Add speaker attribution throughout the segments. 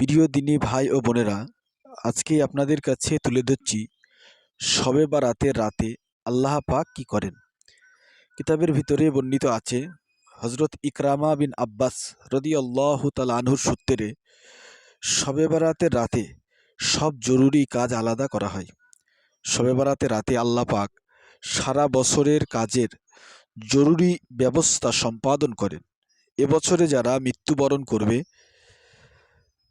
Speaker 1: প্রিয় দিনী ভাই ও বোনেরা, আজকে আপনাদের কাছে তুলে ধরছি শবে বা রাতের রাতে আল্লাহ পাক কি করেন? কিতাবের ভিতরে বর্ণিত আছে হজরত ইকরামা বিন আব্বাস রদি আল্লাহ আনহুর সূত্রে শবে বারাতের রাতে সব জরুরি কাজ আলাদা করা হয়। শবে বারাতের রাতে আল্লাহ পাক সারা বছরের কাজের জরুরি ব্যবস্থা সম্পাদন করেন। এবছরে যারা মৃত্যুবরণ করবে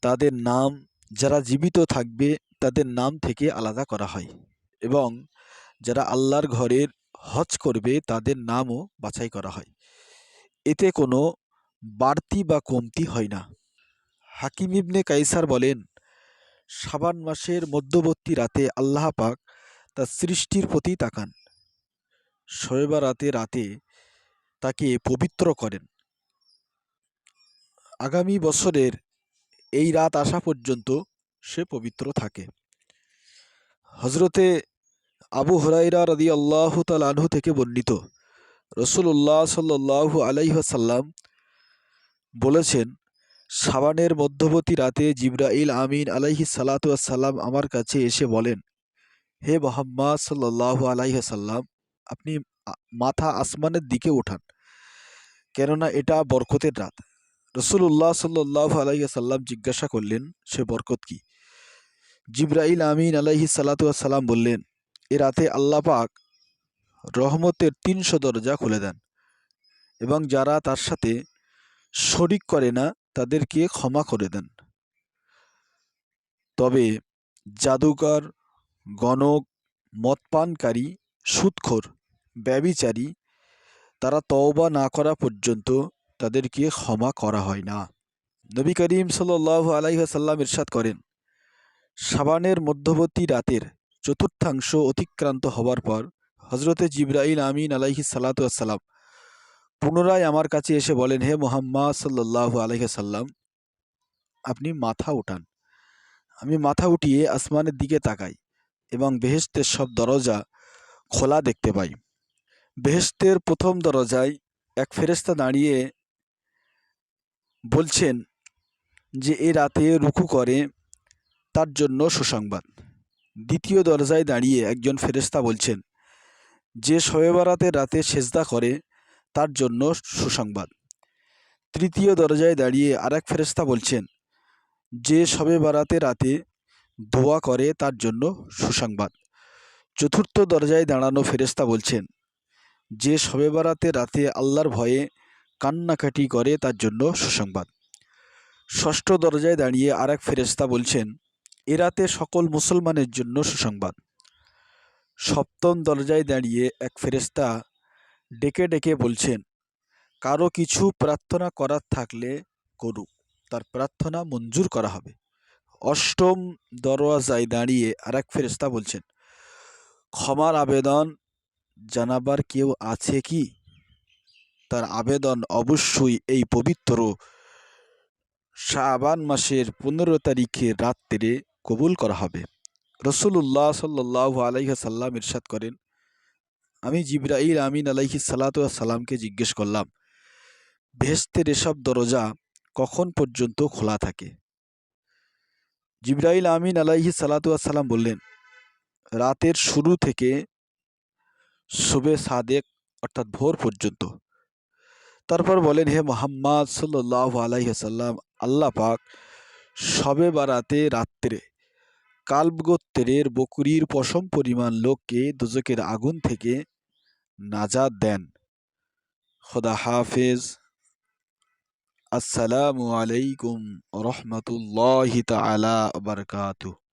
Speaker 1: তাদের নাম, যারা জীবিত থাকবে, তাদের নাম থেকে আলাদা করা হয় এবং যারা আল্লাহর ঘরের হজ করবে, তাদের নামও বাছাই করা হয়। এতে কোনো বাড়তি বা কমতি হয় না। হাকিম ইবনে কাইসার বলেন সাবান মাসের মধ্যবর্তী রাতে আল্লাহ পাক তার সৃষ্টির প্রতি তাকান। শোয়েবা রাতে রাতে তাকে পবিত্র করেন। আগামী বছরের এই রাত আসা পর্যন্ত সে পবিত্র থাকে। হজরতে আবু হরাইরা রদি আল্লাহ আনহু থেকে বর্ণিত রসুল্লাহ সাল্লাহ আলাইহাসাল্লাম বলেছেন, সাবানের মধ্যবর্তী রাতে জিব্রাইল আমিন আলাইহি সালাতাম আমার কাছে এসে বলেন, হে মোহাম্মদ সাল্লাহ আলাইহাসাল্লাম আপনি মাথা আসমানের দিকে ওঠান কেননা এটা বরকতের রাত। রসুল্লাহ সাল্লাহ আলাইসাল্লাম জিজ্ঞাসা করলেন, সে বরকত কি? জিব্রাইল আমিন আলাইহি সালাতাম বললেন, এ রাতে আল্লাহ পাক রহমতের তিনশো দরজা খুলে দেন এবং যারা তার সাথে শরিক করে না, তাদেরকে ক্ষমা করে দেন। তবে জাদুকর, গণক, মদপানকারী সুৎখোর ব্যবিচারী, তারা তওবা না করা পর্যন্ত তাদেরকে ক্ষমা করা হয় না। নবী করিম সাল আলাইসাল্লাম ইরশাদ করেন সাবানের মধ্যবর্তী রাতের চতুর্থাংশ অতিক্রান্ত হবার পর হজরতে জিব্রাইল আমিন আলাইহি সালাতাম পুনরায় আমার কাছে এসে বলেন, হে মোহাম্মদ সাল্লাহ আলহিসাল্লাম আপনি মাথা উঠান। আমি মাথা উঠিয়ে আসমানের দিকে তাকাই এবং বেহেস্তের সব দরজা খোলা দেখতে পাই। বেহেস্তের প্রথম দরজায় এক ফেরেস্তা দাঁড়িয়ে বলছেন যে এ রাতে রুকু করে তার জন্য সুসংবাদ। দ্বিতীয় দরজায় দাঁড়িয়ে একজন ফেরেস্তা বলছেন, যে শবে বারাতের রাতে সেজদা করে তার জন্য সুসংবাদ। তৃতীয় দরজায় দাঁড়িয়ে আরেক ফেরেস্তা বলছেন, যে শবে বারাতে রাতে দোয়া করে তার জন্য সুসংবাদ। চতুর্থ দরজায় দাঁড়ানো ফেরেস্তা বলছেন, যে শবে বারাতে রাতে আল্লাহর ভয়ে কান্নাকাটি করে তার জন্য সুসংবাদ। ষষ্ঠ দরজায় দাঁড়িয়ে আর এক ফেরেস্তা বলছেন এ রাতে সকল মুসলমানের জন্য সুসংবাদ। সপ্তম দরজায় দাঁড়িয়ে এক ফেরেস্তা ডেকে ডেকে বলছেন, কারও কিছু প্রার্থনা করার থাকলে করুক, তার প্রার্থনা মঞ্জুর করা হবে। অষ্টম দরওয়াজায় দাঁড়িয়ে আর এক ফেরেস্তা বলছেন, ক্ষমার আবেদন জানাবার কেউ আছে কি? তার আবেদন অবশ্যই এই পবিত্র শাবান মাসের পনেরো তারিখের রাত্রে কবুল করা হবে। রসুল্লাহ সাল্লাহ আলাইসাল্লাম ইরশাদ করেন, আমি জিব্রাইল আমিন আলাইহি সালাতামকে জিজ্ঞেস করলাম, ভেস্তের এসব দরজা কখন পর্যন্ত খোলা থাকে? জিব্রাইল আমিন আলাইহি সালাতাম বললেন, রাতের শুরু থেকে শুভে সাদেক, অর্থাৎ ভোর পর্যন্ত। তারপর বলেন, হে মোহাম্মদ সাল্লাহ আলাইসাল্লাম আল্লাহ পাক সবে বারাতে রাত্রে কালবগোত্রের বকুরির পশম পরিমাণ লোককে দুজকের আগুন থেকে নাজাদ দেন। খোদা হাফেজ। আসসালামু আলাইকুম রহমতুল্লাহ তালা বারকাতুহ।